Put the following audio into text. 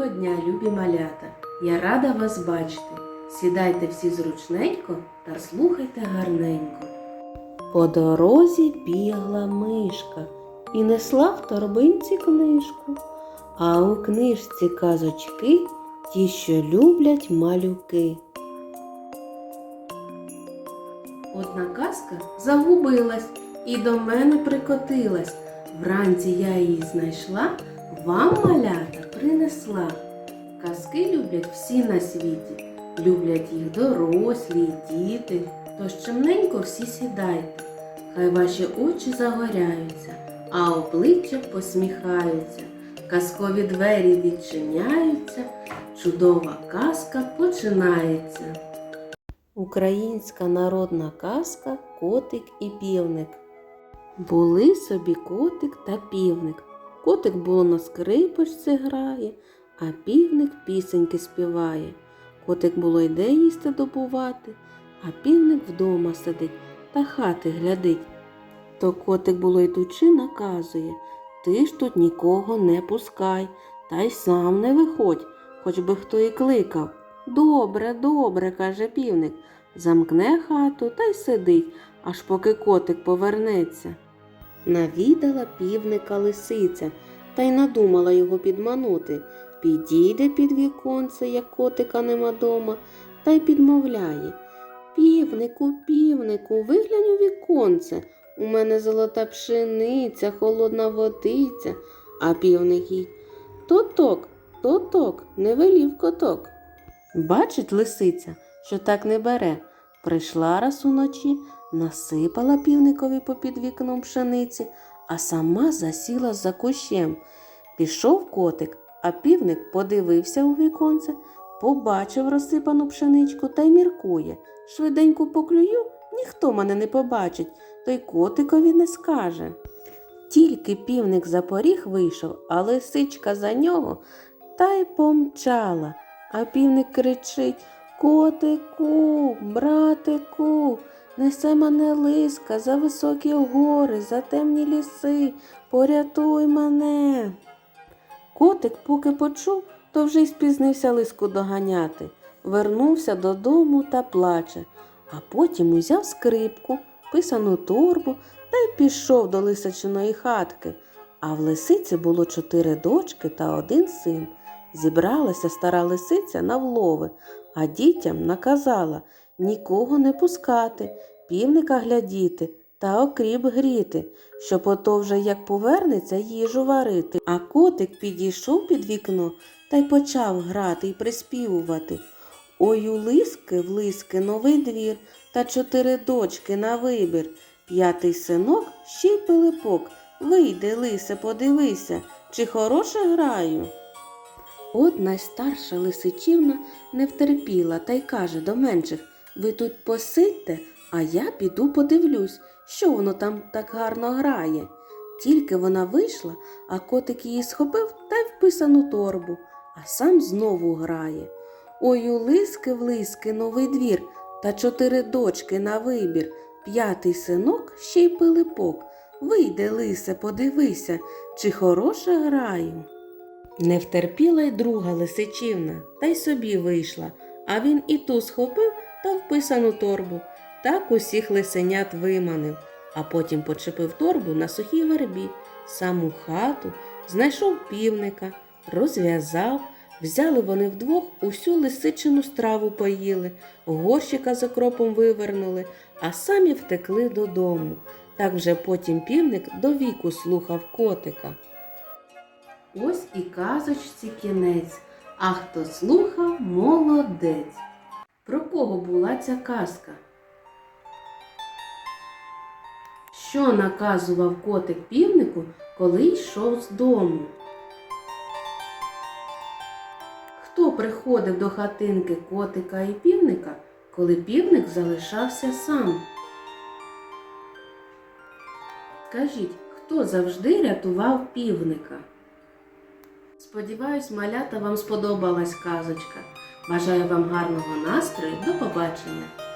Доброго дня, любі малята! Я рада вас бачити. Сідайте всі зручненько та слухайте гарненько. По дорозі бігла мишка і несла в торбинці книжку. А у книжці казочки ті, що люблять малюки. Одна казка загубилась і до мене прикотилась. Вранці я її знайшла, вам малята принесла. Казки люблять всі на світі, люблять їх дорослі, діти. Тож чимненько всі сідайте, хай ваші очі загоряються, а обличчя посміхаються, казкові двері відчиняються, чудова казка починається. Українська народна казка Котик і півник. Були собі котик та півник. Котик було на скрипочці грає, а півник пісеньки співає. Котик було йде їсти добувати, а півник вдома сидить та хати глядить. То котик було йдучи, наказує Ти ж тут нікого не пускай, та й сам не виходь, хоч би хто і кликав. Добре, добре, каже півник, замкне хату та й сидить, аж поки котик повернеться. Навідала півника лисиця та й надумала його підманути. Підійде під віконце, як котика нема дома, та й підмовляє. Півнику, півнику, виглянь у віконце. У мене золота пшениця, холодна водиця, а півник їй тоток, тоток, не велів коток. Бачить лисиця, що так не бере. Прийшла раз уночі, насипала півникові попід вікном пшениці, а сама засіла за кущем. Пішов котик, а півник подивився у віконце, побачив розсипану пшеничку та й міркує. Швиденько поклюю, ніхто мене не побачить, то й котикові не скаже. Тільки півник за поріг вийшов, а лисичка за нього та й помчала. А півник кричить Котику, братику, несе мене лиска за високі гори, за темні ліси, порятуй мене. Котик, поки почув, то вже й спізнився лиску доганяти. Вернувся додому та плаче, а потім узяв скрипку, писану торбу та й пішов до лисичиної хатки. А в лисиці було чотири дочки та один син. Зібралася стара лисиця на влови, а дітям наказала нікого не пускати, півника глядіти та окріп гріти, щоб ото вже як повернеться їжу варити. А котик підійшов під вікно та й почав грати й приспівувати. Ой у лиски в лиски новий двір та чотири дочки на вибір. П'ятий синок ще й пилипок. Вийди, лисе, подивися, чи хороше граю. От найстарша лисичівна не втерпіла та й каже до менших Ви тут посидьте, а я піду подивлюсь, що воно там так гарно грає. Тільки вона вийшла, а котик її схопив та й в писану торбу, а сам знову грає. Ой у лиски в лиски новий двір та чотири дочки на вибір, п'ятий синок ще й пилипок. Вийди, лисе, подивися, чи хороше граю. Не втерпіла й друга лисичівна, та й собі вийшла, а він і ту схопив та в писану торбу. Так усіх лисенят виманив, а потім почепив торбу на сухій вербі, саму хату, знайшов півника, розв'язав, взяли вони вдвох усю лисичину страву поїли, горщика з окропом вивернули, а самі втекли додому. Так вже потім півник до віку слухав котика. Ось і казочці кінець, а хто слухав, молодець. Про кого була ця казка? Що наказував котик півнику, коли йшов з дому? Хто приходив до хатинки котика і півника, коли півник залишався сам? Скажіть, хто завжди рятував півника? Сподіваюсь, малята вам сподобалась казочка. Бажаю вам гарного настрою. До побачення!